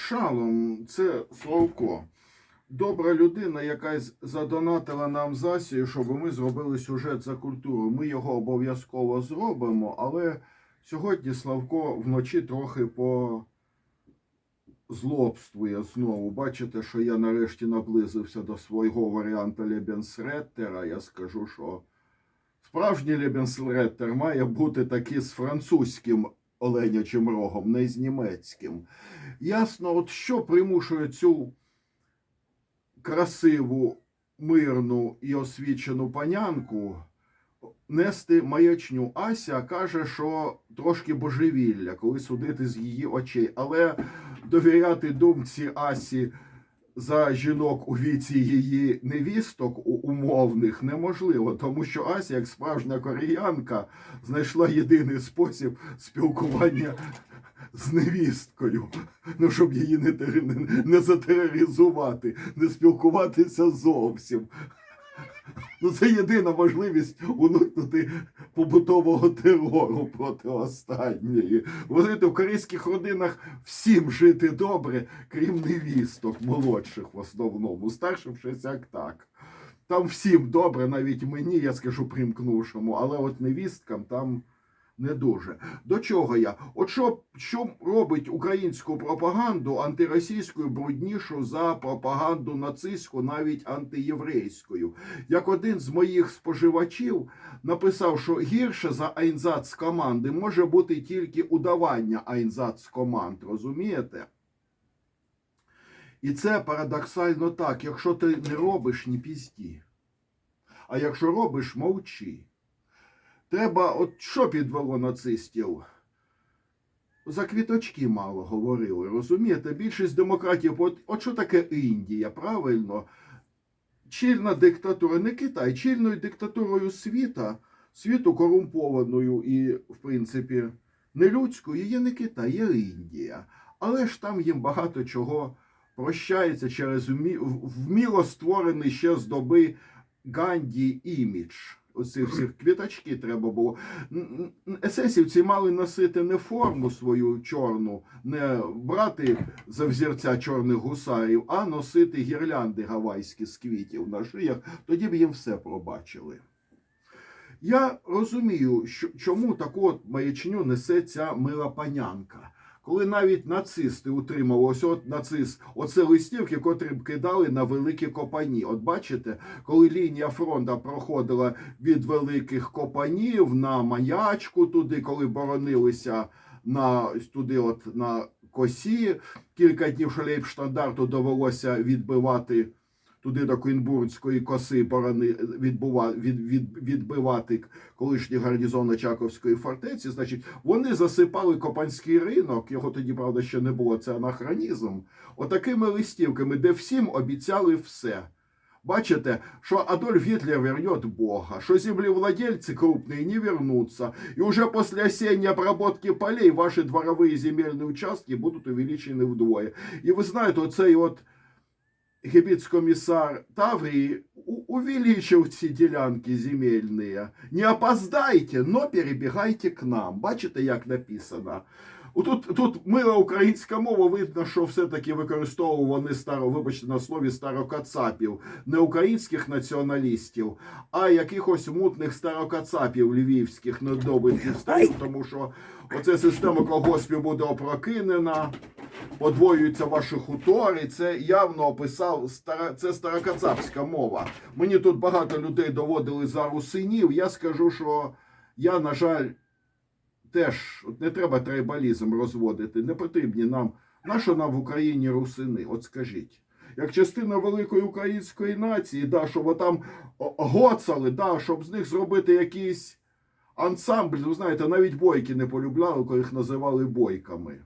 Шалом, це Славко. Добра людина, яка задонатила нам засію, щоб ми зробили сюжет за культуру. Ми його обов'язково зробимо, але сьогодні Славко вночі трохи по злобствує знову. Бачите, що я нарешті наблизився до свого варіанта Лебенсреттера. Я скажу, що справжній Лебенсреттер має бути такий з французьким оленячим рогом, не з німецьким. Ясно, от що примушує цю красиву, мирну і освічену панянку нести маячню. Ася каже, що трошки божевілля, коли судити з її очей. Але довіряти думці Асі за жінок у віці її невісток умовних неможливо, тому що Ася, як справжня кореянка, знайшла єдиний спосіб спілкування з невісткою. Ну, щоб її не, не, не затероризувати, не спілкуватися зовсім. Ну, це єдина можливість уникнути побутового терору проти останньої. Ви в корейських родинах всім жити добре, крім невісток, молодших в основному, старшим щось як так. Там всім добре, навіть мені, я скажу примкнувшому, але от невісткам там не дуже. До чого я? От що, що робить українську пропаганду антиросійською бруднішу за пропаганду нацистську, навіть антиєврейською? Як один з моїх споживачів написав, що гірше за айнзац команди може бути тільки удавання айнзац команд, розумієте? І це парадоксально так. Якщо ти не робиш, ні пізді. А якщо робиш, мовчи. Треба, от що підвело нацистів? За квіточки мало говорили, розумієте? Більшість демократів, от, от що таке Індія, правильно? Чільна диктатура, не Китай, чільною диктатурою світа, світу корумпованою і, в принципі, нелюдською є не Китай, є Індія. Але ж там їм багато чого прощається через вміло створений ще з доби Ганді імідж. Оці всі квіточки треба було. Есесівці мали носити не форму свою чорну, не брати за взірця чорних гусарів, а носити гірлянди гавайські з квітів на шиях, тоді б їм все пробачили. Я розумію, що, чому таку от маячню несе ця мила панянка. Коли навіть нацисти утримали от нацист, оце листівки, котрі кидали на великі копані. От бачите, коли лінія фронту проходила від великих копанів на маячку туди, коли боронилися на туди, от на косі, кілька днів Шлейбштандарту довелося відбивати туди до Куінбурзької коси борони відбува, від, від, відбивати колишній гарнізон Очаковської фортеці. Значить, вони засипали Копанський ринок, його тоді, правда, ще не було, це анахронізм, отакими листівками, де всім обіцяли все. Бачите, що Адольф Гитлер вернет Бога, что землевладельцы крупные не вернутся, и уже после осенней обработки полей ваши дворовые земельные участки будут увеличены вдвое. І ви знаєте, оцей от гебіцкомісар Таврії увеличил ці ділянки земельні. Не опоздайте, но перебігайте к нам. Бачите, як написано? Тут, тут мила українська мова, видно, що все-таки використовував вони старо, вибачте на слові, старокацапів, не українських націоналістів, а якихось мутних старокацапів львівських недобитків старів, тому що оця система колгоспів буде опрокинена, подвоюються ваші хутори. Це явно описав стара, це старокацапська мова. Мені тут багато людей доводили за русинів. Я скажу, що я, на жаль, теж от не треба трайбалізм розводити. Не потрібні нам. Нащо нам в Україні русини? От скажіть. Як частина великої української нації, да, щоб там гоцали, да, щоб з них зробити якийсь ансамбль. Ви знаєте, навіть бойки не полюбляли, коли їх називали бойками.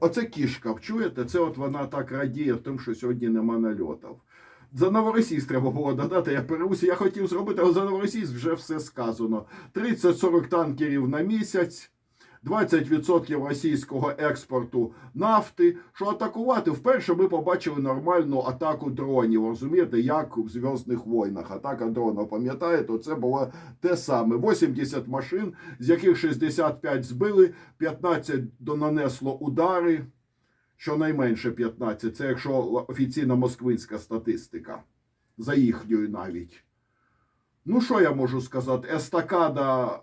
Оце кішка, чуєте? Це от вона так радіє тим, що сьогодні нема нальотів. За Новоросійськ треба було додати, я перевуся. Я хотів зробити, але за Новоросійськ вже все сказано. 30-40 танкерів на місяць, 20% російського експорту нафти. Що атакувати? Вперше ми побачили нормальну атаку дронів. Розумієте, як в Зв'язних войнах. Атака дронів, пам'ятаєте, це було те саме. 80 машин, з яких 65 збили, 15 до- нанесло удари. Щонайменше 15. Це якщо офіційна москвинська статистика. За їхньою навіть. Ну, що я можу сказати? Естакада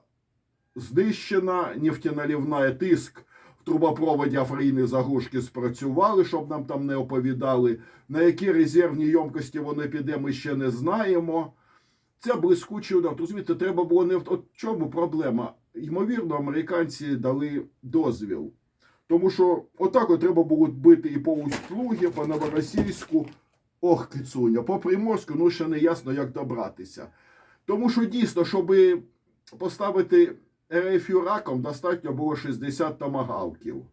знищена, нефтяналівна тиск трубопроводі Африни заглушки спрацювали, щоб нам там не оповідали. На які резервні йомкості вони піде, ми ще не знаємо. Це блискучий удар. Розумієте, треба було не в от чому проблема. Ймовірно, американці дали дозвіл. Тому що отак от треба було бити і по Услугі, по Новоросійську, ох, кицуня, по Приморську, ну ще не ясно, як добратися. Тому що дійсно, щоб поставити РФ раком, достатньо було 60 томагавків.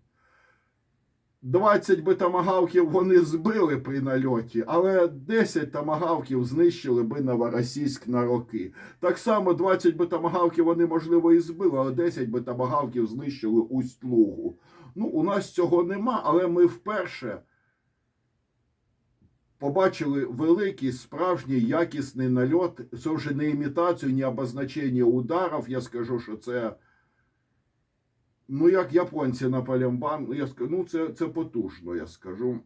20 би томагавків вони збили при нальоті, але 10 томагавків знищили би Новоросійськ на роки. Так само 20 би томагавків вони, можливо, і збили, але 10 би томагавків знищили Усть-Лугу. Ну, у нас цього нема, але ми вперше побачили великий, справжній, якісний нальот. Це вже не імітацію, не обозначення ударів. Я скажу, що це. Ну, як японці на Палямбан, я скажу, ну це, це потужно, я скажу.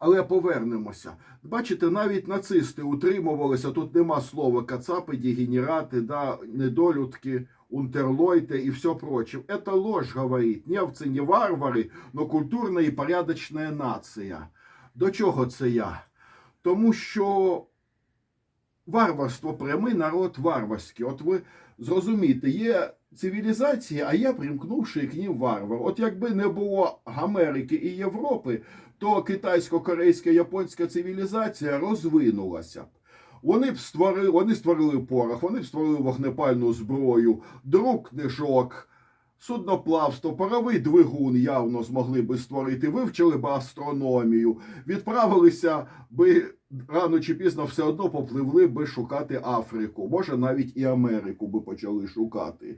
Але повернемося. Бачите, навіть нацисти утримувалися, тут нема слова кацапи, дегенерати, да, недолюдки, унтерлойте и все прочее. Это ложь, говорит. Німці не варвари, но культурна і порядочна нація. До чого це я? Тому що варварство прямий народ варварський. От ви зрозумієте, є цивілізації, а є примкнувший к ним варвар. От якби не було Америки і Європи, то китайсько-корейська японська цивілізація розвинулася б. Вони б створили, вони створили порох, вони б створили вогнепальну зброю, друк книжок, судноплавство, паровий двигун явно змогли би створити, вивчили б астрономію, відправилися би рано чи пізно все одно попливли би шукати Африку, може навіть і Америку би почали шукати.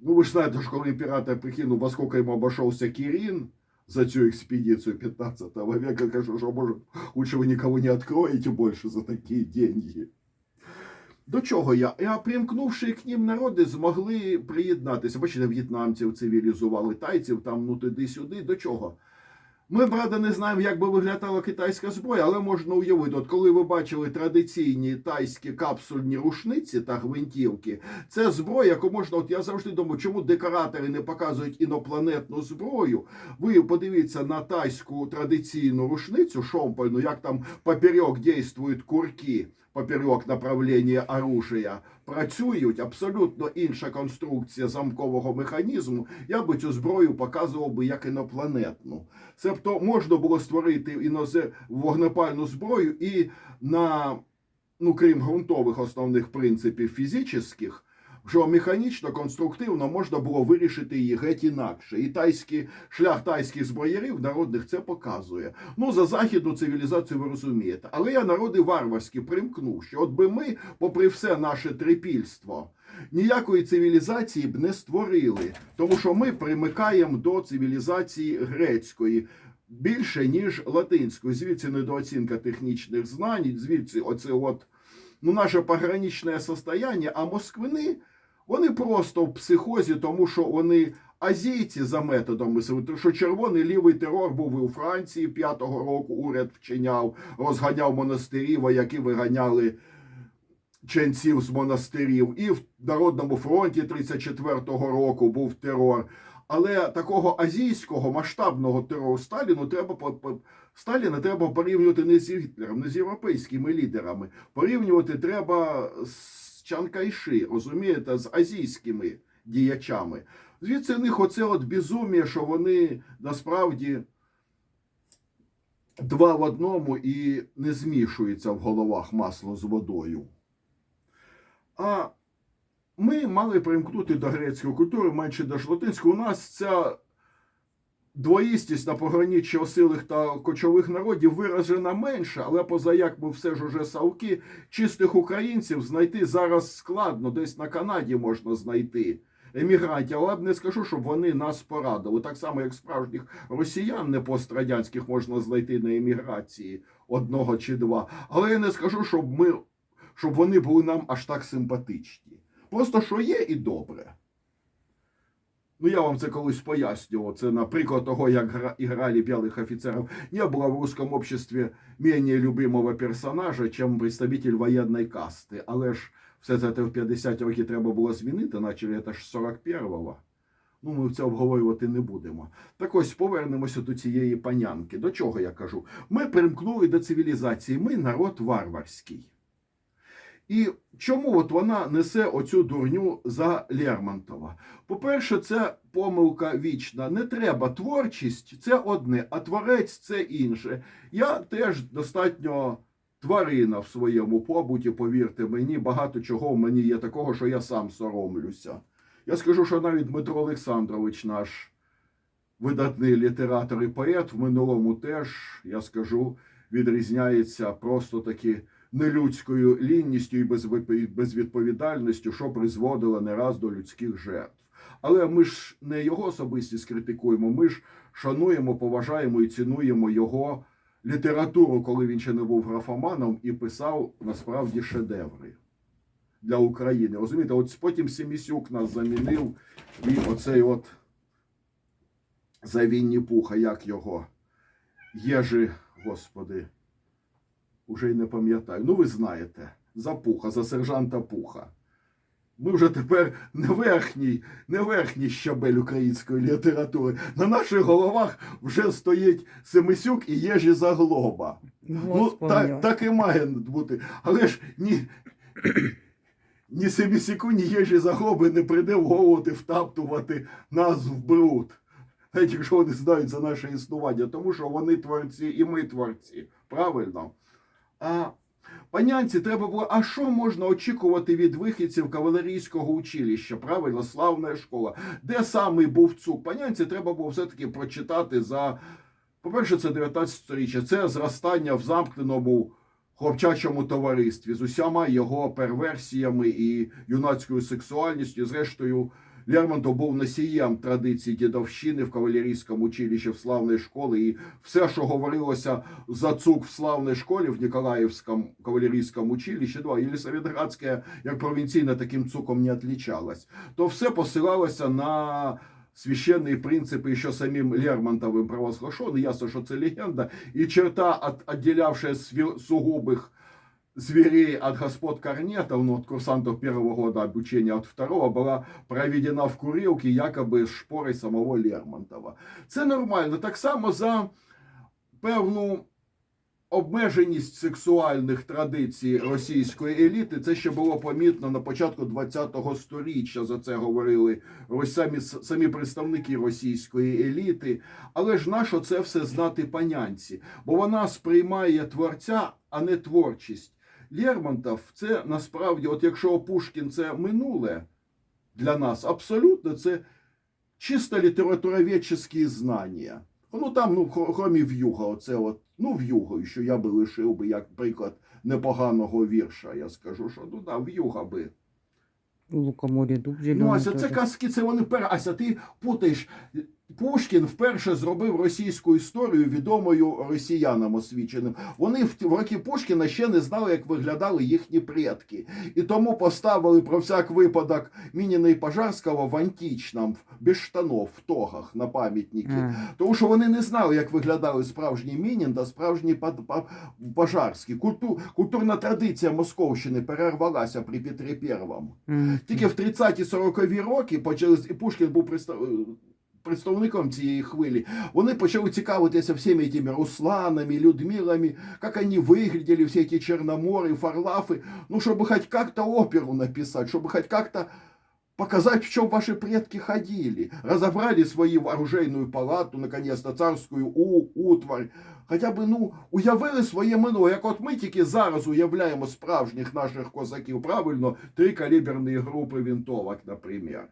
Ну, ви ж знаєте, що коли імператор прикинув, во сколько йому обійшовся Кірін за цю экспедицию 15 века, кажу, що може, лучше ви нікого не відкроєте більше за такі деньги. До чого я? А примкнувши к ним народи, змогли приєднатися. Бачите, в'єтнамців цивілізували, тайців там, ну туди-сюди. До чого? Ми, правда, не знаємо, як би виглядала китайська зброя, але можна уявити, от коли ви бачили традиційні тайські капсульні рушниці та гвинтівки, це зброя, яку можна, от я завжди думаю, чому декоратори не показують інопланетну зброю. Ви подивіться на тайську традиційну рушницю шомпольну, як там папірьок дійствують курки, поперек направлення оружия. Працюють абсолютно інша конструкція замкового механізму. Я би цю зброю показував би як інопланетну. Себто можна було створити інозе... вогнепальну зброю і на, ну крім ґрунтових основних принципів фізичних, що механічно, конструктивно можна було вирішити її геть інакше. І тайський шлях тайських зброярів народних це показує. Ну за західну цивілізацію ви розумієте. Але я народи варварські примкнув, що от би ми, попри все наше трипільство, ніякої цивілізації б не створили, тому що ми примикаємо до цивілізації грецької. Більше ніж латинської, звідси недооцінка технічних знань, звідси оце от ну, наше пограничне состояние, а москвини вони просто в психозі, тому що вони азійці за методом тому що червоний лівий терор був і у Франції п'ятого року. Уряд вчиняв, розганяв монастирі, вояки виганяли ченців з монастирів, і в Народному фронті 34-го року був терор. Але такого азійського масштабного терору Сталіну треба Сталіна треба порівнювати не з Гітлером, не з європейськими лідерами. Порівнювати треба з Чанкайши, розумієте, з азійськими діячами. Звідси в них оце от безум'я, що вони насправді два в одному і не змішується в головах масло з водою. А ми мали примкнути до грецької культури, менше до латинської. У нас ця двоїстість на пограниччі осилих та кочових народів виражена менше, але поза як ми все ж уже савки, чистих українців знайти зараз складно, десь на Канаді можна знайти. емігрантів, але б не скажу, щоб вони нас порадили. Так само, як справжніх росіян не пострадянських можна знайти на еміграції одного чи два. Але я не скажу, щоб ми щоб вони були нам аж так симпатичні. Просто що є і добре. Ну, я вам це колись пояснював. Це наприклад того, як гра- играли белых офицеров. Не было в русском обществе менее любимого персонажа, чем представитель воєнної касти. Але ж все це в 50 років треба було змінити, наче це ж 41-го. Ну, ми це обговорювати не будемо. Так ось повернемося до цієї панянки. До чого я кажу? Ми примкнули до цивілізації, ми народ варварський. І чому от вона несе оцю дурню за Лермонтова? По-перше, це помилка вічна. Не треба творчість це одне, а творець це інше. Я теж достатньо тварина в своєму побуті, повірте мені, багато чого в мені є такого, що я сам соромлюся. Я скажу, що навіть Дмитро Олександрович, наш видатний літератор і поет, в минулому теж, я скажу, відрізняється просто таки нелюдською лінністю і безвідповідальністю, що призводило не раз до людських жертв. Але ми ж не його особистість критикуємо, ми ж шануємо, поважаємо і цінуємо його літературу, коли він ще не був графоманом і писав насправді шедеври для України. Розумієте, от потім Семісюк нас замінив, і оцей от за Пуха, як його Єжи, господи, уже й не пам'ятаю. Ну, ви знаєте, за Пуха, за сержанта Пуха. Ми вже тепер не верхній, не верхній щабель української літератури. На наших головах вже стоїть Семисюк і Єжі Заглоба. Ну, так, так і має бути. Але ж ні, ні Семісіку, ні Єжі Заглоби не прийде в голову втаптувати нас в бруд. Навіть якщо вони знають за наше існування, тому що вони творці і ми творці. Правильно? А панянці треба було, а що можна очікувати від вихідців кавалерійського училища? Правильно, славна школа. Де саме був цук? Панянці треба було все-таки прочитати за. По-перше, це 19 сторіччя, це зростання в замкненому хлопчачому товаристві з усіма його перверсіями і юнацькою сексуальністю. Зрештою, Лермонтов був носієм традицій дідовщини в кавалерійському училищі в славної школи, і все, що говорилося за цук в славній школі в Ніколаївському кавалерійському училищі, да, Єлисаветградське, як провінційне, таким цуком не отличалось, то все посилалося на священные принципы еще самим Лермонтовым провозглашены. Ясно, что это легенда. И черта, от, отделявшая свер- сугубых зверей от господ Корнетов, ну, от курсантов первого года обучения, от второго, была проведена в курилке якобы з шпорой самого Лермонтова. Це нормально. Так само за певну обмеженість сексуальних традицій російської еліти. Це ще було помітно на початку ХХ століття. За це говорили самі, самі представники російської еліти. Але ж нащо це все знати панянці? Бо вона сприймає творця, а не творчість. Лермонтов це насправді, от якщо Пушкін це минуле для нас, абсолютно це чисто літературоведчі знання. Ну там, ну, хромі в'юга, оце от, ну, в'югою, що я би лишив би як приклад непоганого вірша. Я скажу, що ну да, в'юга би. У лукоморі дуб Ну, зелений. Ася, це казки, це вони пер. Ася, ти путаєш. Пушкін вперше зробив російську історію відомою росіянам освіченим. Вони в роки Пушкіна ще не знали, як виглядали їхні предки. І тому поставили про всяк випадок Мініна і Пожарського в античному, без штанов, в тогах на пам'ятники. А, Тому що вони не знали, як виглядали справжній Мінін та справжній Пожарський. Культу, культурна традиція Московщини перервалася при Петрі Первому. м, Тільки в 30-40-ві роки почали, і Пушкін був представ... представником цієї хвилі. Вони почали цікавитися всіми тими Русланами, Людмилами, як вони виглядели, всі ці Чорномори, Фарлафи, ну, щоб хоч як-то оперу написати, щоб хоч як-то показать, в чем ваши предки ходили. Разобрали свою оружейную палату, наконец-то, царскую у, утварь. Хоча б, ну, уявили своє минуле, як от ми тільки зараз уявляємо справжніх наших козаків, правильно, три каліберні групи винтовок, наприклад.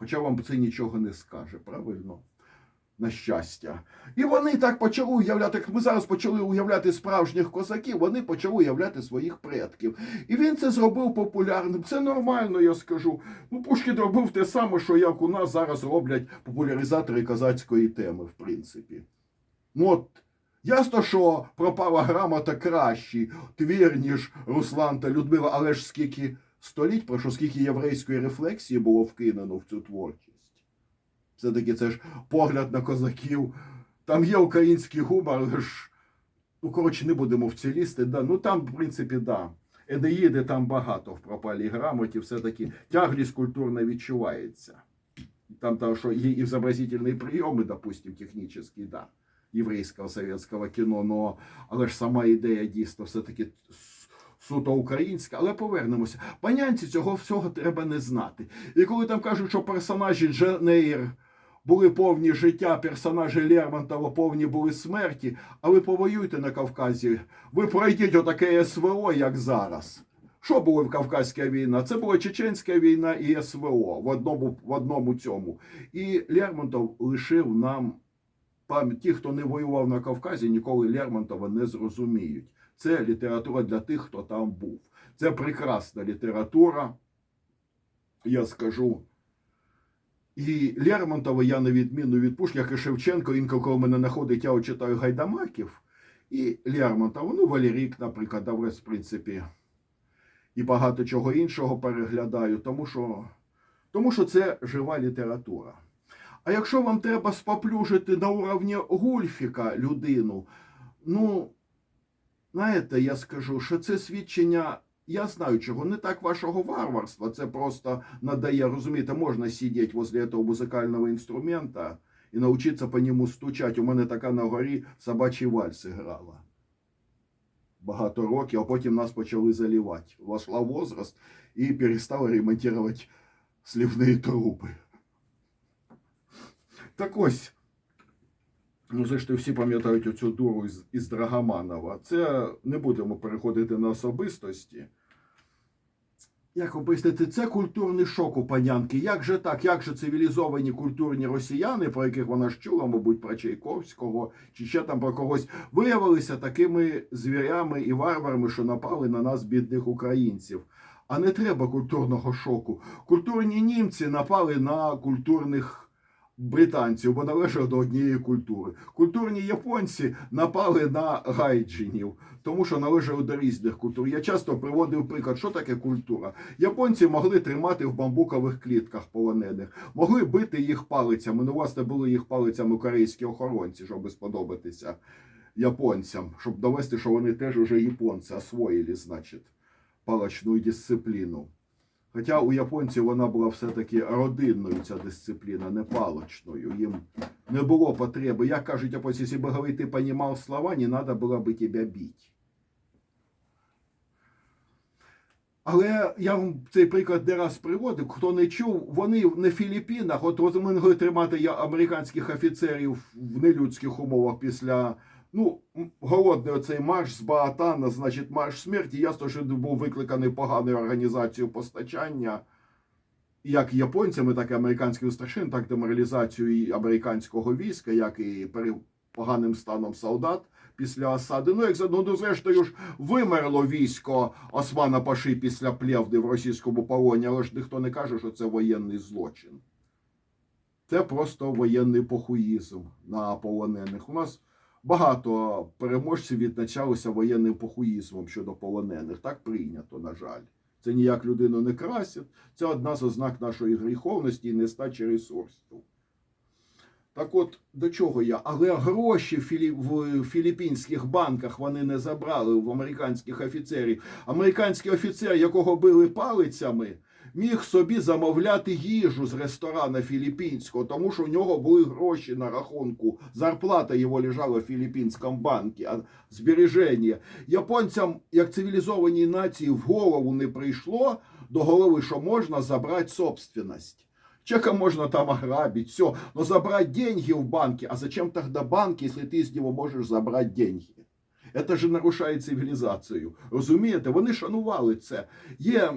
Хоча вам це нічого не скаже, правильно? на щастя. І вони так почали уявляти, як ми зараз почали уявляти справжніх козаків, вони почали уявляти своїх предків. І він це зробив популярним. Це нормально, я скажу. Ну, Пушкін робив те саме, що як у нас зараз роблять популяризатори козацької теми, в принципі. Ну, от, ясно, що пропала грамота кращий твір, ніж Руслан та Людмила, але ж скільки століть пройшло, скільки єврейської рефлексії було вкинено в цю творчість. Все-таки це ж погляд на козаків. Там є український гумор, але ж, ну, коротше, не будемо в ці лізти. Да. Ну там, в принципі, да. Енеїди там багато в пропалій грамоті, все-таки тяглість культурна відчувається. Там, там що є і зобразительні прийоми, допустим, технічні, да, єврейського совєтського кіно, но, але ж сама ідея дійсно все-таки суто українська. Але повернемося. Панянці цього всього треба не знати. І коли там кажуть, що персонажі Дженейр були повні життя, персонажі Лермонтова повні були смерті, а ви повоюйте на Кавказі, ви пройдіть отаке СВО, як зараз. Що було в Кавказька війна? Це була Чеченська війна і СВО в одному, в одному цьому. І Лермонтов лишив нам пам'ять. Ті, хто не воював на Кавказі, ніколи Лермонтова не зрозуміють. Це література для тих, хто там був. Це прекрасна література, я скажу. І Лермонтова я на відміну від Пушкіна, як Шевченко, інколи коли мене знаходить, я читаю Гайдамаків. І Лермонтова, ну, Валерік, наприклад, Даврес, в принципі, і багато чого іншого переглядаю, тому що, тому що це жива література. А якщо вам треба споплюжити на уровні Гульфіка людину, ну, знаєте, я скажу, що це свідчення, я знаю чого, не так вашого варварства, це просто надає, розумієте, можна сидіти возле этого музикального інструмента і навчитися по ньому стучати. У мене така на горі собачий вальс грала. Багато років, а потім нас почали залівати. Вошла возраст і перестали ремонтувати слівні труби. Так ось. Ну, зрештою, всі пам'ятають оцю дуру із, із Драгоманова. Це не будемо переходити на особистості. Як об'яснити, це культурний шок у панянки. Як же так? Як же цивілізовані культурні росіяни, про яких вона ж чула, мабуть, про Чайковського, чи ще там про когось, виявилися такими звірями і варварами, що напали на нас, бідних українців. А не треба культурного шоку. Культурні німці напали на культурних британців, бо належали до однієї культури. Культурні японці напали на гайджинів, тому що належали до різних культур. Я часто приводив приклад, що таке культура. Японці могли тримати в бамбукових клітках полонених, могли бити їх палицями. Ну, власне, були їх палицями корейські охоронці, щоб сподобатися японцям, щоб довести, що вони теж уже японці освоїли, значить, палочну дисципліну. Хоча у японців вона була все-таки родинною, ця дисципліна, не палочною. Їм не було потреби. Як кажуть японці, якщо б говорить, ти понімав слова, не треба було би тебе бити. Але я вам цей приклад не раз приводив. Хто не чув, вони на Філіппінах, от, от могли тримати американських офіцерів в нелюдських умовах після ну, голодний оцей марш з Баатана, значить, марш смерті. Ясно, що був викликаний поганою організацією постачання, як японцями, так і американських старшин, так деморалізацією і американського війська, як і поганим станом солдат після осади. Ну, як ну, ну, зрештою ж вимерло військо Османа Паши після плевди в російському полоні, але ж ніхто не каже, що це воєнний злочин. Це просто воєнний похуїзм на полонених. У нас багато переможців відзначалися воєнним похуїзмом щодо полонених. Так прийнято, на жаль. Це ніяк людину не красить. Це одна з ознак нашої гріховності і нестачі ресурсів. Так от, до чого я? Але гроші в, в філіппінських банках вони не забрали в американських офіцерів. Американський офіцер, якого били палицями, міг собі замовляти їжу з ресторана філіппінського, тому що в нього були гроші на рахунку. Зарплата його лежала в філіппінському банку, а збереження. Японцям, як цивілізованій нації, в голову не прийшло до голови, що можна забрати собственность. Человека можно там ограбить, все. Но забрать деньги в банке, а зачем тогда банк, если ты из него можешь забрать деньги? Это же нарушає цивілізацію. Розумієте? Вони шанували це. Є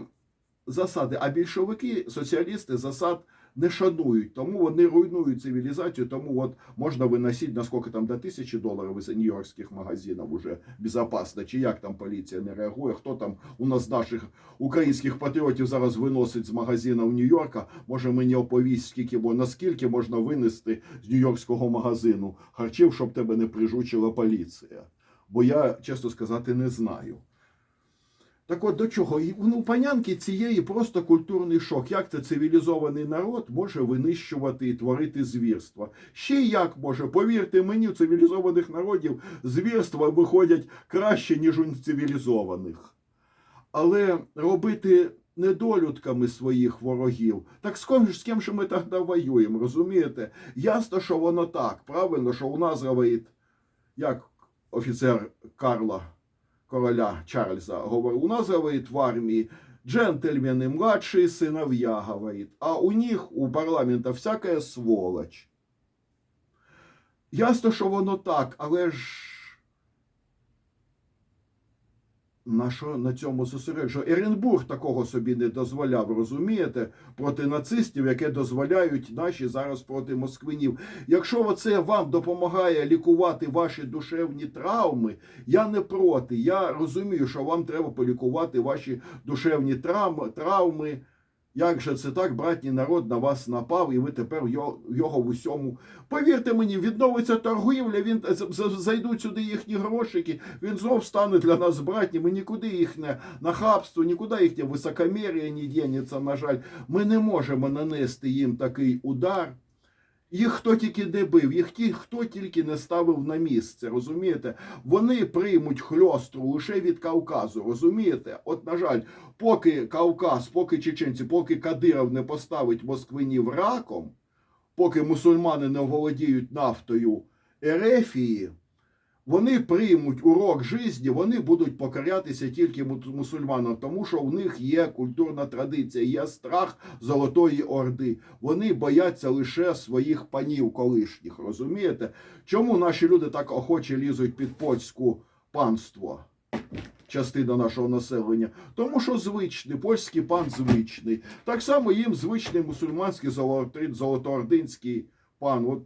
засади, а більшовики, соціалісти засад не шанують, тому вони руйнують цивілізацію, тому от можна виносити наскільки там до тисячі доларів із нью-йоркських магазинів уже безпечно, чи як там поліція не реагує, хто там у нас наших українських патріотів зараз виносить з магазинів Нью-Йорка, може мені оповість, скільки, бо наскільки можна винести з нью-йоркського магазину харчів, щоб тебе не прижучила поліція. Бо я, чесно сказати, не знаю. Так от до чого? І, Ну, у панянки цієї просто культурний шок. Як це цивілізований народ може винищувати і творити звірства? Ще як може? Повірте мені, у цивілізованих народів звірства виходять краще, ніж у цивілізованих. Але робити недолюдками своїх ворогів, так з ким, з ким же ми тоді воюємо, розумієте? Ясно, що воно так, правильно, що у нас говорить, як офіцер Карла короля Чарльза говорил, у нас, говорит, в армии джентльмены, младшие сыновья, говорит, а у них, у парламента, всякая сволочь. Ясно, що воно так, але ж на що на цьому зосереджу? Еренбург такого собі не дозволяв, розумієте, проти нацистів, яке дозволяють наші зараз проти москвинів. Якщо оце вам допомагає лікувати ваші душевні травми, я не проти. Я розумію, що вам треба полікувати ваші душевні травми. Як же це так, братній народ на вас напав, і ви тепер його, його в усьому. Повірте мені, відновиться торгівля, він зайдуть сюди їхні грошики, він знов стане для нас братнім, і нікуди їхнє нахабство, нікуди їхнє високомір'я не дінеться, на жаль. Ми не можемо нанести їм такий удар. Їх хто тільки не бив, їх ті, хто тільки не ставив на місце, розумієте? Вони приймуть хльостру лише від Кавказу, розумієте? От, на жаль, поки Кавказ, поки чеченці, поки Кадиров не поставить москвинів раком, поки мусульмани не володіють нафтою Ерефії, вони приймуть урок житті, вони будуть покорятися тільки му- мусульманам, тому що в них є культурна традиція, є страх Золотої Орди. Вони бояться лише своїх панів колишніх. Розумієте? Чому наші люди так охоче лізуть під польську панство? Частина нашого населення, тому що звичний, польський пан звичний. Так само їм звичний мусульманський золотоординський пан. От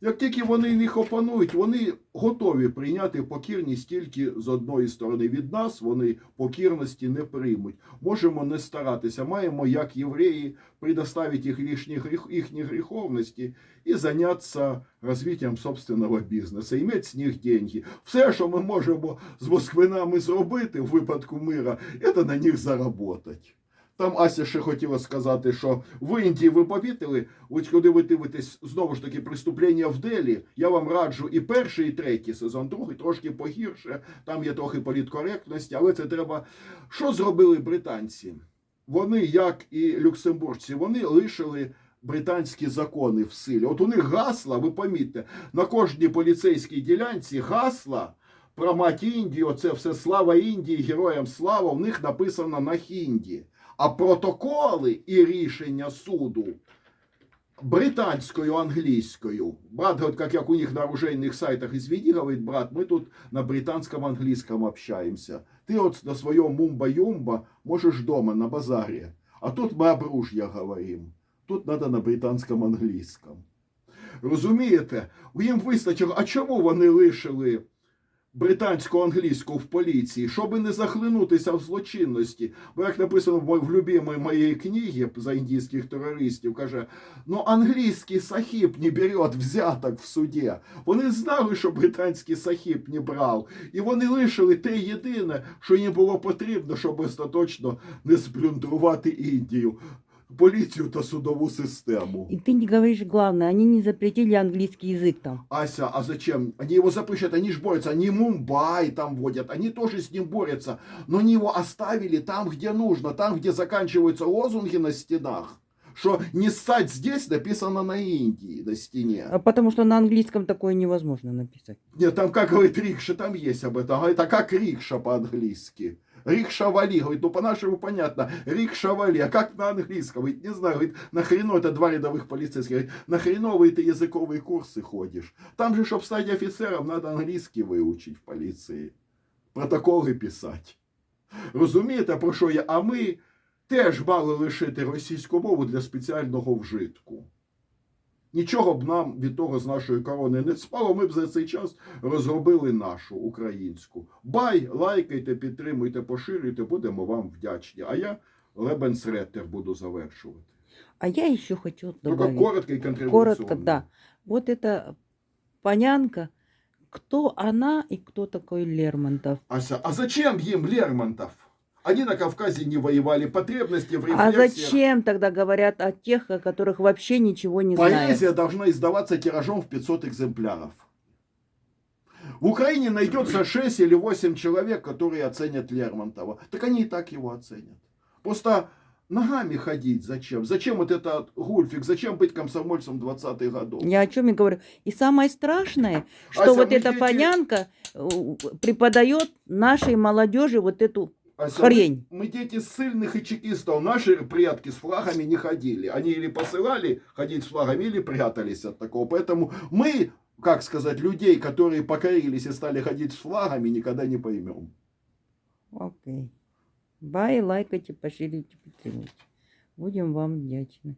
як тільки вони їх опанують, вони готові прийняти покірність тільки з одної сторони. Від нас вони покірності не приймуть. Можемо не старатися. Маємо, як євреї, предоставити їх лишні їхні гріховності і зайнятися розвиттям собственного бізнесу, і мати з них деньги. Все, що ми можемо з москвинами зробити в випадку мира, це на них заработати. Там Ася ще хотіла сказати, що в Індії ви помітили, от коли ви дивитесь знову ж таки преступлення в Делі, я вам раджу і перший, і третій сезон, другий трошки погірше, там є трохи політкоректності, але це треба. Що зробили британці? Вони, як і люксембуржці, вони лишили британські закони в силі. От у них гасла, ви помітьте, на кожній поліцейській ділянці гасла про мать Індії, оце все слава Індії, героям слава, в них написано на хінді. А протоколи і рішення суду британською, англійською. Брат, говорит, как, як у них на оружейных сайтах извини, говорит, брат, мы тут на британском английском общаемся. Ты вот на своем мумба-юмба можешь дома на базаре. А тут мы об ружья говорим. Тут надо на британському англійському. Розумієте? Їм вистачило. А чому вони лишили Британську англійську в поліції, щоб не захлинутися в злочинності? Бо як написано в любимій моїй книгі за індійських терористів, каже: ну англійський сахіб не берет взяток в суді. Вони знали, що британський сахіб не брав, і вони лишили те єдине, що їм було потрібно, щоб остаточно не сплюндрувати Індію. Поліцію та судову систему. И ты не говоришь главное, они не запретили английский язык там. Ася, а зачем? Они его запрещают, они же борются, они Мумбай там водят, они тоже с ним борются, но они его оставили там, где нужно, там, где заканчиваются лозунги на стенах. Что не ссать здесь написано на Индии, на стене. А потому что на английском такое невозможно написать. Нет, там как говорит рикша, там есть об этом. Говорит, а как рикша по-английски? Рикша вали, говорит, ну по-нашему понятно, рикша вали, а как на английском? Говорит, не знаю, говорит, нахрена это два рядовых полицейских, говорит, нахреновые ты языковые курсы ходишь? Там же, чтобы стать офицером, надо английский выучить в полиции, протоколи писать. Розумієте, про що я? А ми теж мали лишити російську мову для спеціального вжитку. Нічого б нам від того з нашої корони не спало, ми б за цей час розробили нашу українську. Бай, лайкайте, підтримуйте, поширюйте, будемо вам вдячні. А я Лебенсреттер буду завершувати. А я еще хочу Только коротко и контрибуционно. Коротко, да. Вот эта понянка, кто она и кто такой Лермонтов. Ася, а зачем им Лермонтов? Они на Кавказе не воевали, потребности в А рефлексиях. зачем тогда говорят о тех, о которых вообще ничего не знают? Поэзия должна издаваться тиражом в 500 экземпляров. В Украине найдется 6 или 8 человек, которые оценят Лермонтова. Так они и так его оценят. Просто ногами ходить зачем? Зачем вот этот гульфик? Зачем быть комсомольцем 20-х годов? Я о чем и говорю. И самое страшное, что Ася, вот эта дети- понянка э, преподает нашей молодежи вот эту Хрень. Мы, мы дети ссыльных и чекистов. Наши предки с флагами не ходили. Они или посылали ходить с флагами, или прятались от такого. Поэтому мы, как сказать, людей, которые покорились и стали ходить с флагами, никогда не поймем. Окей. Бай, лайкайте, поширите, подтримуйте. Будем вам вдячны.